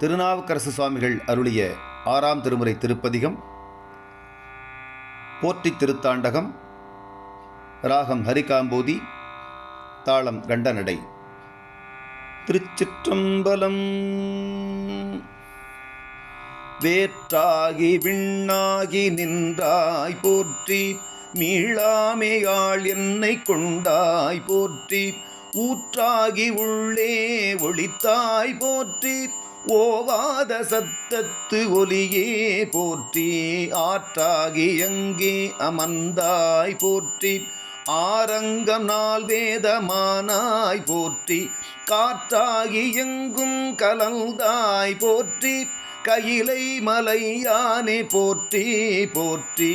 திருநாவுக்கரசு சுவாமிகள் அருளிய ஆறாம் திருமுறை திருப்பதிகம் போற்றி திருத்தாண்டகம் ராகம் ஹரிகாம்போதி தாளம் கண்டநடை. திருச்சிற்றம்பலம் வேற்றாகி விண்ணாகி நின்றாய் போற்றி மீளாமையாள் என்னை கொண்டாய் போற்றி ஊற்றாகி உள்ளே ஒளித்தாய் போற்றி ஓவாத சத்தத்து ஒலியே போற்றி ஆற்றாகி எங்கே அமர்ந்தாய் போற்றி. ஆரங்கம் நாள் வேதமானாய் போற்றி காற்றாகி எங்கும் கலந்தாய் போற்றி. கையிலை மலையானே போற்றி போற்றி.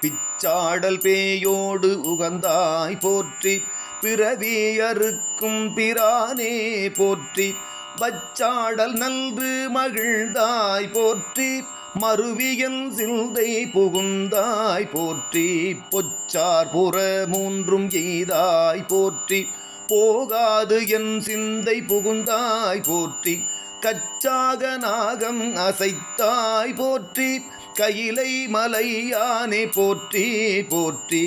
பிச்சாடல் பேயோடு உகந்தாய் போற்றி. பிறவி அறுக்கும் பிரானே போற்றி. வச்சாடல் நல்கு மகிழ்ந்தாய் போற்றி. மறுவியன் சிந்தை புகுந்தாய் போற்றி. பொச்சார் புற மூன்றும் எய்தாய் போற்றி. போகாது என் சிந்தை புகுந்தாய் போற்றி. கச்சாக நாகம் அசைத்தாய் போற்றி. கையிலை மலையானே போற்றி போற்றி.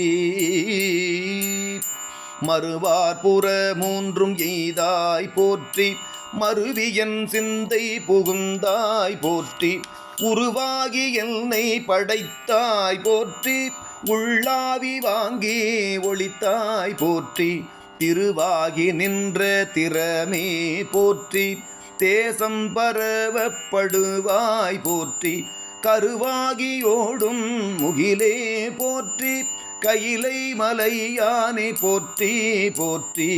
மறுவார் புற மூன்றும் எய்தாய் போற்றி. மறுவியன் சிந்தை புகுந்தாய் போற்றி. உருவாகி என்னை படைத்தாய் போற்றி. உள்ளாவி வாங்கி ஒளித்தாய் போற்றி. திருவாகி நின்ற திறமே போற்றி. தேசம் பரவப்படுவாய் போற்றி. கருவாகியோடும் முகிலே போற்றி. கையிலை மலையானை போற்றி போற்றி.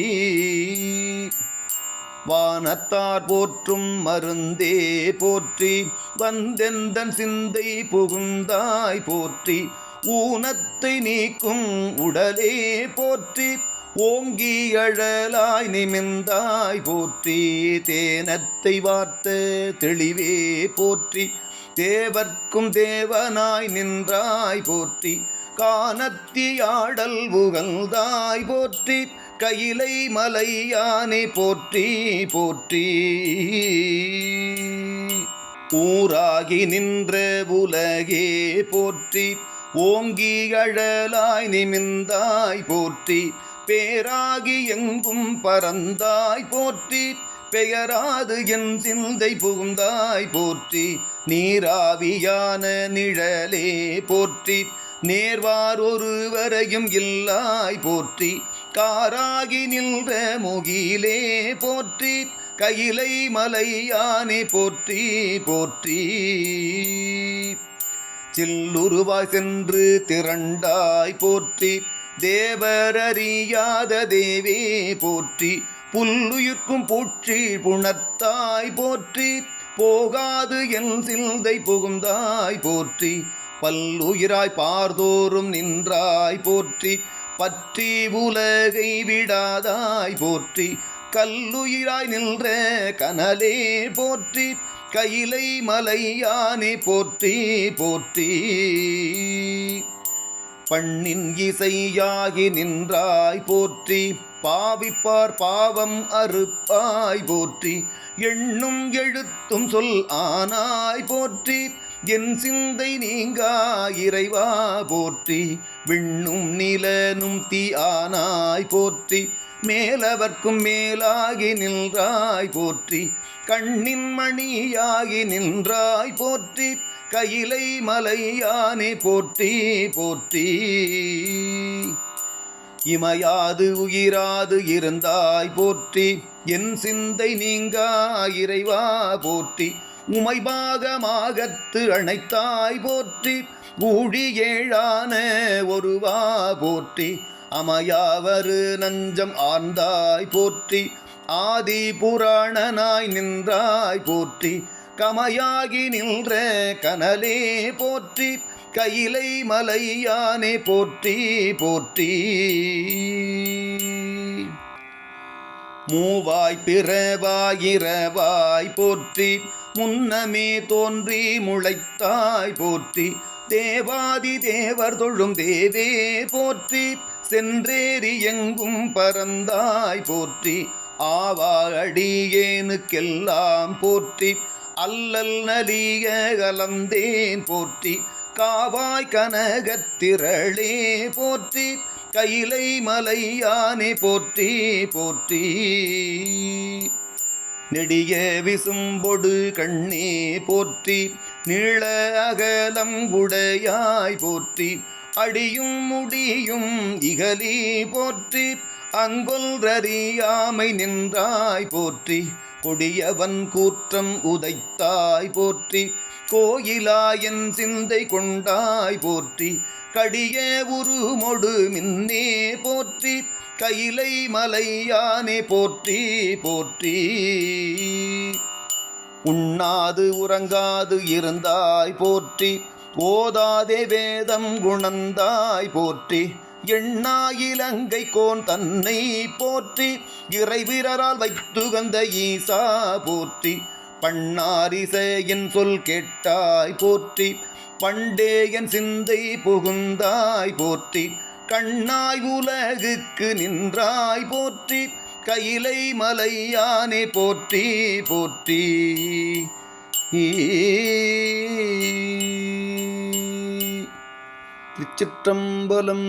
வானத்தார் போற்றும் மருந்தே போற்றி வந்தெந்தன் சிந்தை புகுந்தாய் போற்றி. ஊனத்தை நீக்கும் உடலே போற்றி ஓங்கி அழலாய் நிமிந்தாய் போற்றி. தேனத்தை வார்த்த தெளிவே போற்றி தேவர்க்கும் தேவனாய் நின்றாய் போற்றி. காணத்தியாடல் புகழ்ந்தாய் போற்றி கையிலை மலையானே போற்றி போற்றி. ஊராகி நின்ற உலகே போற்றி ஓங்கி அழலாய் நிமிந்தாய் போற்றி. பேராகி எங்கும் பறந்தாய் போற்றி பெயராது என் சிந்தை புகுந்தாய் போற்றி. நீராவியான நிழலே போற்றி நேர்வார் ஒருவரையும் இல்லாய் போற்றி காராகி நின்ற முகிலே போற்றி கையிலை மலையானே போற்றி போற்றி. சில்லுருவாய் சென்று திரண்டாய் போற்றி தேவரறியாத தேவே போற்றி புல்லுயிர்க்கும் பூற்றி புணர்த்தாய் போற்றி போகாது என் சிந்தை புகுந்தாய் போற்றி பல்லுயிராய் பார்தோறும் நின்றாய் போற்றி பற்றி உலகை விடாதாய் போற்றி கல்லுயிராய் நின்ற கனலே போற்றி கையிலை மலையானே போற்றி போற்றி. பண்ணின் இசையாகி நின்றாய் போற்றி பாவிப்பார் பாவம் அறுப்பாய் போற்றி எண்ணும் எழுத்தும் சொல் ஆனாய் போற்றி என் சிந்தை நீங்கா இறைவா போற்றி. விண்ணும் நிலனும் தீ ஆனாய் போற்றி. மேலவர்க்கும் மேலாகி நின்றாய் போற்றி. கண்ணின் மணியாகி நின்றாய் போற்றி. கையிலை மலையானே போற்றி போற்றி. இமையாது உயிராது இருந்தாய் போற்றி. என் சிந்தை நீங்கா இறைவா போற்றி. உமைபாகமாகத்து அணைத்தாய் போற்றி. ஊழி ஏழான ஒருவா போற்றி. அமையாவரு நஞ்சம் ஆர்ந்தாய் போற்றி. ஆதி புராணனாய் நின்றாய் போற்றி. கமையாகி நின்ற கனலே போற்றி. கையிலை மலையானே போற்றி போற்றி. மூவாய் பிறவாயிரவாய் போற்றி முன்னமே தோன்றி முளைத்தாய் போற்றி தேவாதி தேவர் தொழும் தேவே போற்றி சென்றேறி எங்கும் பரந்தாய் போற்றி ஆவாடியேனுக்கெல்லாம் போற்றி அல்லல் நலிய கலந்தேன் போற்றி காவாய் கனகத்திரளே போற்றி கையிலை மலையானே போற்றி போற்றி. நெடிய விசும்பொடு கண்ணே போற்றி நீள அகலம் உடையாய் போற்றி. அடியும் முடியும் இகலி போற்றி அங்கொல்றியாமை நின்றாய் போற்றி. கொடியவன் கூற்றம் உதைத்தாய் போற்றி கோயிலாயன் சிந்தை கொண்டாய் போற்றி கடிய உருமொடு மின்னே போற்றி கையிலை மலையானே போற்றி போற்றி. உண்ணாது உறங்காது இருந்தாய் போற்றி ஓதாதே வேதம் குணந்தாய் போற்றி எண்ணா இலங்கை கோன் தன்னை போற்றி இறைவீரரால் வைத்து வந்த ஈசா போற்றி பண்ணாரிசையின் சொல் கேட்டாய் போற்றி பண்டேயன் சிந்தை புகுந்தாய் போற்றி கண்ணாய் உலகுக்கு நின்றாய் போற்றி கையிலை மலையானே போற்றி போற்றி. திருச்சிற்றம்பலம்